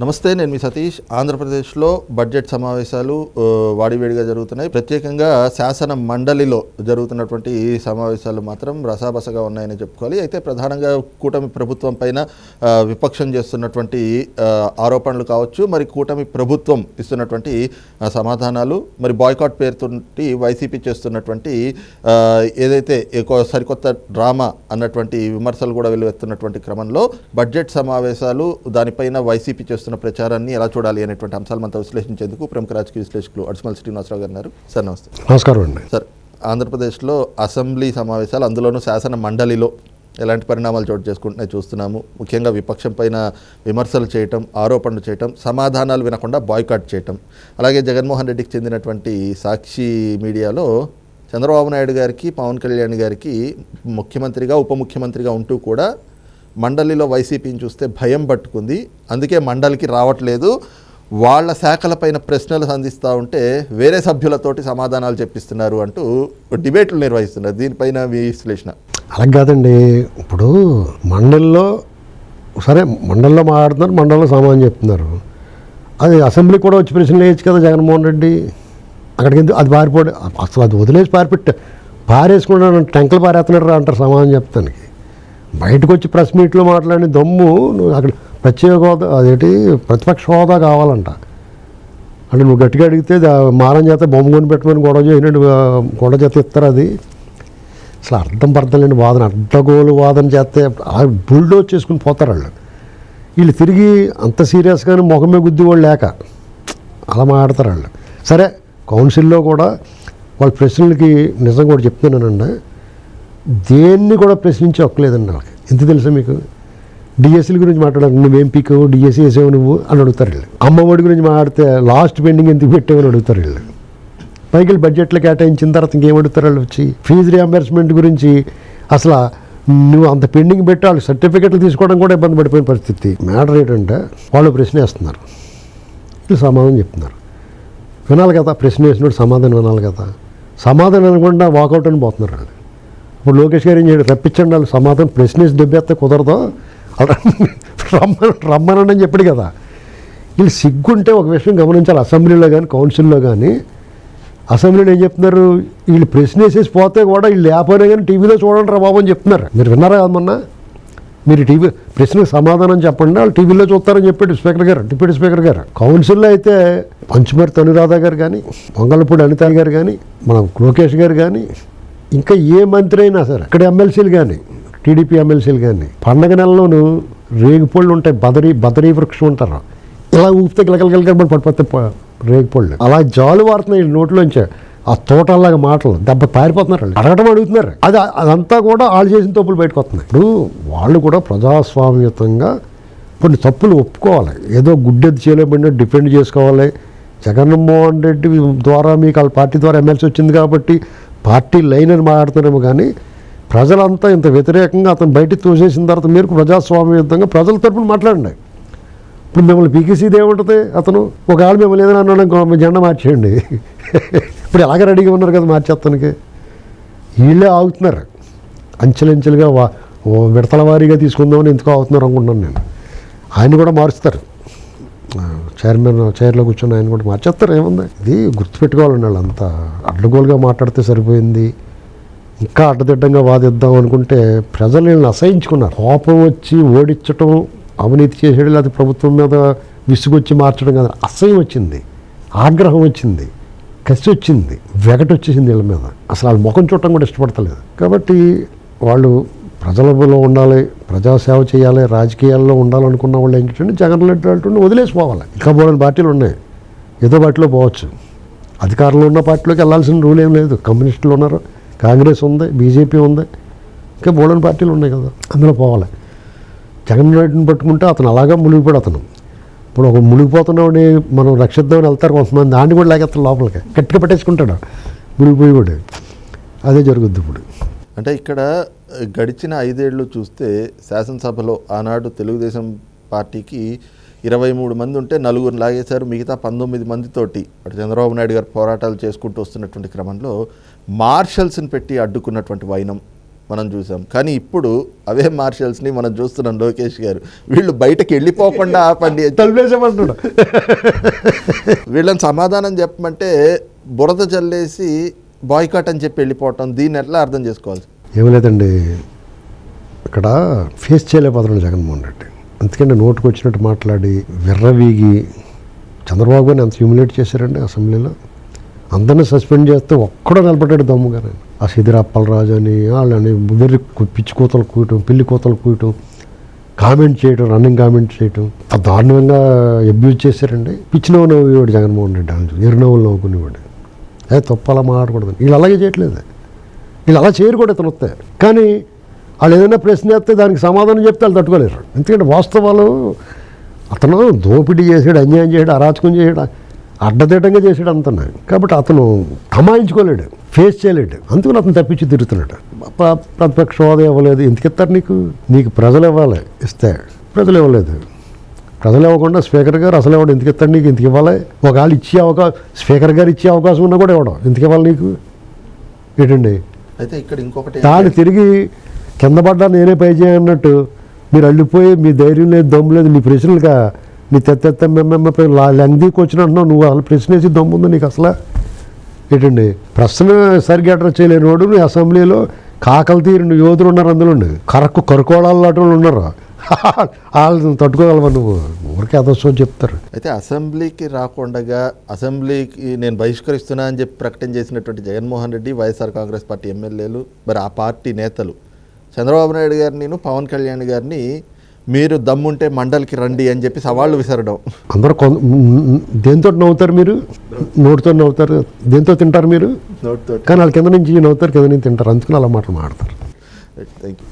నమస్తే నేను మీ సతీష్. ఆంధ్రప్రదేశ్లో బడ్జెట్ సమావేశాలు వాడివేడిగా జరుగుతున్నాయి. ప్రత్యేకంగా శాసన మండలిలో జరుగుతున్నటువంటి ఈ సమావేశాలు మాత్రం రసాబసగా ఉన్నాయని చెప్పుకోవాలి. అయితే ప్రధానంగా కూటమి ప్రభుత్వం పైన విపక్షం చేస్తున్నటువంటి ఆరోపణలు కావచ్చు మరి కూటమి ప్రభుత్వం ఇస్తున్నటువంటి సమాధానాలు మరి బాయ్కాట్ పేరుతోటి వైసీపీ చేస్తున్నటువంటి ఏదైతే ఎక్కువ సరికొత్త డ్రామా అన్నటువంటి విమర్శలు కూడా వెలువెత్తున్నటువంటి క్రమంలో బడ్జెట్ సమావేశాలు దానిపైన వైసీపీ చేస్తున్న ప్రచారాన్ని ఎలా చూడాలి అనేటువంటి అంశాలు మనతో విశ్లేషించేందుకు ప్రముఖ రాజకీయ విశ్లేషకులు అడిసిమల్ శ్రీనివాసరావు గారు ఉన్నారు. సార్ నమస్తే. నమస్కారం అండి. సార్ ఆంధ్రప్రదేశ్లో అసెంబ్లీ సమావేశాలు అందులోనూ శాసన మండలిలో ఎలాంటి పరిణామాలు చోటు చేసుకుంటున్నాయి చూస్తున్నాము. ముఖ్యంగా విపక్షం పైన విమర్శలు చేయటం ఆరోపణలు చేయటం సమాధానాలు వినకుండా బాయ్కాట్ చేయటం. అలాగే జగన్మోహన్ రెడ్డికి చెందినటువంటి సాక్షి మీడియాలో చంద్రబాబు నాయుడు గారికి పవన్ కళ్యాణ్ గారికి ముఖ్యమంత్రిగా ఉప ముఖ్యమంత్రిగా ఉంటూ కూడా మండలిలో వైసీపీని చూస్తే భయం పట్టుకుంది. అందుకే మండలికి రావట్లేదు. వాళ్ళ శాఖలపైన ప్రశ్నలు సంధిస్తూ ఉంటే వేరే సభ్యులతోటి సమాధానాలు చెప్పిస్తున్నారు అంటూ డిబేట్లు నిర్వహిస్తున్నారు. దీనిపైన మీ విశ్లేషణ? అలా కాదండి. ఇప్పుడు మండలిలో సరే మండలిలో మాట్లాడుతున్నారు మండలిలో సామాన్యం చెప్తున్నారు. అది అసెంబ్లీ కూడా వచ్చి ప్రశ్నలు వేయచ్చు కదా జగన్మోహన్ రెడ్డి. అక్కడికి ఎందుకు అది పారిపోడు అసలు అది వదిలేసి పారిపెట్ట పారేసుకుంటాను టెంకలు పారేస్తున్నాడు అంటారు సమాధానం చెప్తానికి. బయటకు వచ్చి ప్రెస్ మీట్లో మాట్లాడిన దమ్ము నువ్వు అక్కడ ప్రత్యేక హోదా అదేంటి ప్రతిపక్ష హోదా కావాలంట. అంటే నువ్వు గట్టిగా అడిగితే మారం చేత బొమ్మ కొని పెట్టమని గొడవ చేసినట్టు గొడవ చేత ఇస్తారు అది. అసలు అర్థం పడతలేండి వాదన అడ్డగోలు వాదన చేస్తే బుల్డోజ్ చేసుకుని పోతారు వాళ్ళు. వీళ్ళు తిరిగి అంత సీరియస్గానే ముఖమే గుద్ది వాళ్ళు లేక అలా మాట్లాడతారు వాళ్ళు. సరే కౌన్సిల్లో కూడా వాళ్ళ ప్రశ్నలకి నిజం కూడా చెప్తున్నానండి. దేన్ని కూడా ప్రశ్నించే ఒక్కలేదండి వాళ్ళకి. ఎంత తెలుసా మీకు? డిఎస్సీల గురించి మాట్లాడాలి. నువ్వేం పీకవు డిఎస్సీ వేసావు నువ్వు అని అడుగుతారు వీళ్ళు. అమ్మఒడి గురించి మాట్లాడితే లాస్ట్ పెండింగ్ ఎందుకు పెట్టావు అని అడుగుతారు వీళ్ళు. పైకి వెళ్ళి బడ్జెట్లో కేటాయించిన తర్వాత ఇంకేం అడుగుతారు వాళ్ళు వచ్చి? ఫీజు రియంబర్స్మెంట్ గురించి అసలు నువ్వు అంత పెండింగ్ పెట్టి వాళ్ళు సర్టిఫికెట్లు తీసుకోవడం కూడా ఇబ్బంది పడిపోయిన పరిస్థితి. మ్యాటర్ ఏంటంటే వాళ్ళు ప్రశ్న వేస్తున్నారు వీళ్ళు సమాధానం చెప్తున్నారు. వినాలి కదా ప్రశ్న వేసినప్పుడు సమాధానం వినాలి కదా. సమాధానం అనకుండా వాకౌట్ అని పోతున్నారు వాళ్ళు. ఇప్పుడు లోకేష్ గారు ఏం చేయడు? రప్పించండి వాళ్ళు సమాధానం. ప్రశ్న దెబ్బేస్తే కుదరదు? రమ్మ రమ్మని రమ్మనండి అని చెప్పాడు కదా. వీళ్ళు సిగ్గుంటే ఒక విషయం గమనించాలి. అసెంబ్లీలో కానీ కౌన్సిల్లో కానీ అసెంబ్లీలో ఏం చెప్తున్నారు? వీళ్ళు ప్రశ్న వేసేసి పోతే కూడా వీళ్ళు లేకపోయినా కానీ టీవీలో చూడండి రా బాబు అని చెప్తున్నారు. మీరు విన్నారా మొన్న? మీరు టీవీ ప్రశ్నకు సమాధానం చెప్పండి. వాళ్ళు టీవీలో చూస్తారని చెప్పాడు స్పీకర్ గారు డిప్యూటీ స్పీకర్ గారు. కౌన్సిల్లో అయితే పంచుమరి అనురాధ గారు కానీ పొంగలపూడి అనిత గారు కానీ మన లోకేష్ గారు కానీ ఇంకా ఏ మంత్రి అయినా సరే ఇక్కడ ఎమ్మెల్సీలు కానీ టీడీపీ ఎమ్మెల్సీలు కానీ పండగ నెలలోనూ రేగిపళ్ళు ఉంటాయి బదరీ బదరీ వృక్షం ఉంటారు. ఇలా ఊపితే గిలగలగలగల పడిపోతే ప- రేగిపళ్ళు. అలా జాలు వారుతున్నాయి నోట్లోంచి ఆ తోటల్లాగా మాటలు దెబ్బ పారిపోతున్నారు అడగటం అడుగుతున్నారు. అది అదంతా కూడా వాళ్ళు చేసిన తప్పులు బయటకు వస్తున్నాయి. ఇప్పుడు వాళ్ళు కూడా ప్రజాస్వామ్యతంగా కొన్ని తప్పులు ఒప్పుకోవాలి. ఏదో గుడ్డెద్దు చేయలేబడినా డిఫెండ్ చేసుకోవాలి. జగన్మోహన్ రెడ్డి ద్వారా మీకు వాళ్ళ పార్టీ ద్వారా ఎమ్మెల్సీ వచ్చింది కాబట్టి పార్టీ లైన్ అని మాట్లాడుతున్నారేమో కానీ ప్రజలంతా ఇంత వ్యతిరేకంగా అతను బయటికి తోసేసిన తర్వాత మీరు ప్రజాస్వామ్యయుతంగా ప్రజల తరపున మాట్లాడండి. ఇప్పుడు మిమ్మల్ని పీకేసీది ఏముంటుంది అతను. ఒకవేళ మిమ్మల్ని ఏదైనా అన్నాడు జెండా మార్చేయండి. ఇప్పుడు ఎలాగ రెడీగా ఉన్నారు కదా మార్చేస్తానికి వీళ్ళే ఆగుతున్నారు. అంచెలంచెలుగా వా విడతల వారీగా తీసుకుందామని ఎందుకు ఆగుతున్నారు అనుకుంటున్నాను నేను. ఆయన కూడా మారుస్తారు. చైర్మన్ చైర్లో కూర్చొని ఆయన కూడా మార్చేస్తారు ఏముంది? ఇది గుర్తుపెట్టుకోవాలండి వాళ్ళంతా. అడ్డగోలుగా మాట్లాడితే సరిపోయింది. ఇంకా అడ్డదిడ్డంగా వాదిద్దాం అనుకుంటే ప్రజలు వీళ్ళని అసహించుకున్నారు. కోపం వచ్చి ఓడించటం అవినీతి చేసేయడం లేదా ప్రభుత్వం మీద విసుగొచ్చి మార్చడం కాదు. అసహ్యం వచ్చింది. ఆగ్రహం వచ్చింది. కసి వచ్చింది. వెగట వచ్చేసింది వీళ్ళ మీద. అసలు వాళ్ళ ముఖం చూడటం కూడా ఇష్టపడతలేదు. కాబట్టి వాళ్ళు ప్రజలలో ఉండాలి. ప్రజాసేవ చేయాలి రాజకీయాల్లో ఉండాలనుకున్న వాళ్ళు ఏం జగన్ రెడ్డి అంటుండే వదిలేసిపోవాలి ఇంకా బోలని పార్టీలు ఉన్నాయి. ఏదో పార్టీలో పోవచ్చు. అధికారంలో ఉన్న పార్టీలోకి వెళ్ళాల్సిన రూల్ ఏం లేదు. కమ్యూనిస్టులు ఉన్నారు కాంగ్రెస్ ఉంది బీజేపీ ఉంది. ఇంకా బోలని పార్టీలు ఉన్నాయి కదా అందులో పోవాలి. జగన్ రెడ్డిని పట్టుకుంటే అతను అలాగా మునిగిపోయాడు అతను. ఇప్పుడు ఒక మునిగిపోతున్నవాడిని మనం రక్షిద్దామని వెళ్తారు కొంతమంది. దాన్ని కూడా లేకెత్తారు లోపలికి. గట్టిగా పెట్టేసుకుంటాడు. కూడా అదే జరుగుద్ది ఇప్పుడు. అంటే ఇక్కడ గడిచిన ఐదేళ్ళు చూస్తే శాసనసభలో ఆనాడు తెలుగుదేశం పార్టీకి ఇరవై మూడు మంది ఉంటే నలుగురు లాగేశారు. మిగతా పంతొమ్మిది మందితోటి అటు చంద్రబాబు నాయుడు గారు పోరాటాలు చేసుకుంటూ వస్తున్నటువంటి క్రమంలో మార్షల్స్ని పెట్టి అడ్డుకున్నటువంటి వైనం మనం చూసాం. కానీ ఇప్పుడు అవే మార్షల్స్ని మనం చూస్తున్నాం లోకేష్ గారు. వీళ్ళు బయటకు వెళ్ళిపోకుండా ఆపండి తలిపేసామంటున్నాడు వీళ్ళని సమాధానం చెప్పమంటే బురద జల్లేసి బాయ్కాట్ అని చెప్పి వెళ్ళిపోవటం దీన్ని ఎట్లా అర్థం చేసుకోవాలి ఏం లేదండి. ఇక్కడ ఫేస్ చేయలేకపోతున్నాడు జగన్మోహన్ రెడ్డి. అందుకని నోటుకు వచ్చినట్టు మాట్లాడి విర్రవీగి చంద్రబాబు గారిని ఎంత హ్యూమిలేట్ చేశారండి అసెంబ్లీలో. అందరిని సస్పెండ్ చేస్తే ఒక్కడో నిలబడ్డాడు గారు. ఆ సిదిర అప్పలరాజు అని వాళ్ళని వెర్రి పిచ్చి కూతలు కూయటం పిల్లి కూతలు కూయటం కామెంట్ చేయటం రన్నింగ్ కామెంట్ చేయటం దారుణంగా అబ్యూజ్ చేశారండి. పిచ్చి నవ్వు నవ్వేవాడు జగన్మోహన్ రెడ్డి అని ఎరునవ్వులు నవ్వుకునేవాడు. అదే తప్ప అలా మాట్లాడకూడదు. వీళ్ళు అలాగే చేయట్లేదు. వీళ్ళు అలా చేయరు కూడా ఇతను వస్తే. కానీ వాళ్ళు ఏదైనా ప్రశ్న వేస్తే దానికి సమాధానం చెప్తే వాళ్ళు తట్టుకోలేరు. ఎందుకంటే వాస్తవాలు అతను దోపిడీ చేసాడు అన్యాయం చేయడు అరాచకం చేయడు అడ్డదిడ్డంగా చేసాడు అంతనా. కాబట్టి అతను తమాయించుకోలేడు ఫేస్ చేయలేడు. అందుకని అతను తప్పించి తిరుగుతున్నాడు. ప్రతిపక్షవాదం ప్రతిపక్ష హోదా ఇవ్వలేదు. ఎందుకు ఇస్తారు నీకు? నీకు ప్రజలు ఇవ్వాలి ఇస్తే. ప్రజలు ఇవ్వలేదు. ప్రజలు ఇవ్వకుండా స్పీకర్ గారు అసలు ఇవ్వడం. ఎందుకు ఇస్తాడు నీకు? ఎందుకు ఇవ్వాలి? ఒకవేళ ఇచ్చే అవకాశం స్పీకర్ గారు ఇచ్చే అవకాశం ఉన్నా కూడా ఇవ్వడం. ఎందుకు ఇవ్వాలి నీకు? ఏంటండి? అయితే ఇక్కడ ఇంకొకటి తాను తిరిగి కింద పడ్డా నేనే పై చేయన్నట్టు మీరు అల్లిపోయి మీ ధైర్యం లేదు దమ్ము లేదు నీ ప్రశ్నలుగా నీ తెత్త మెమ్మెమ్మపై లెంగ్దీకి వచ్చినట్టున్నావు నువ్వు అసలు ప్రశ్న వేసి దమ్ము ఉందా నీకు అసలు? ఏంటండి? ప్రశ్న సరిగ్గా అడ్రస్ చేయలేని వాడు నీ అసెంబ్లీలో కాకలు తీరిన యోధులు ఉన్నారు అందులో కరకు కరుకోడాలు లాంటి వాళ్ళు ఉన్నారు? వాళ్ళని తట్టుకోగలవా నువ్వు? ఊరికే అదొచ్చు చెప్తారు? అయితే అసెంబ్లీకి రాకుండా అసెంబ్లీకి నేను బహిష్కరిస్తున్నా అని చెప్పి ప్రకటన చేసినటువంటి Jaganmohan Reddy YSR Congress party ఎమ్మెల్యేలు మరి ఆ పార్టీ నేతలు. చంద్రబాబు నాయుడు గారిని పవన్ కళ్యాణ్ గారిని మీరు దమ్ముంటే మండలికి రండి అని చెప్పి సవాళ్ళు విసరడం. అందరూ దేంతో నవ్వుతారు మీరు? నోటితో నవ్వుతారు దేంతో తింటారు మీరు? నోటితో. కానీ వాళ్ళ కింద నుంచి నవ్వుతారు కింద నుంచి తింటారు. అందుకని అలా మాటలు మాడతారు థ్యాంక్ యూ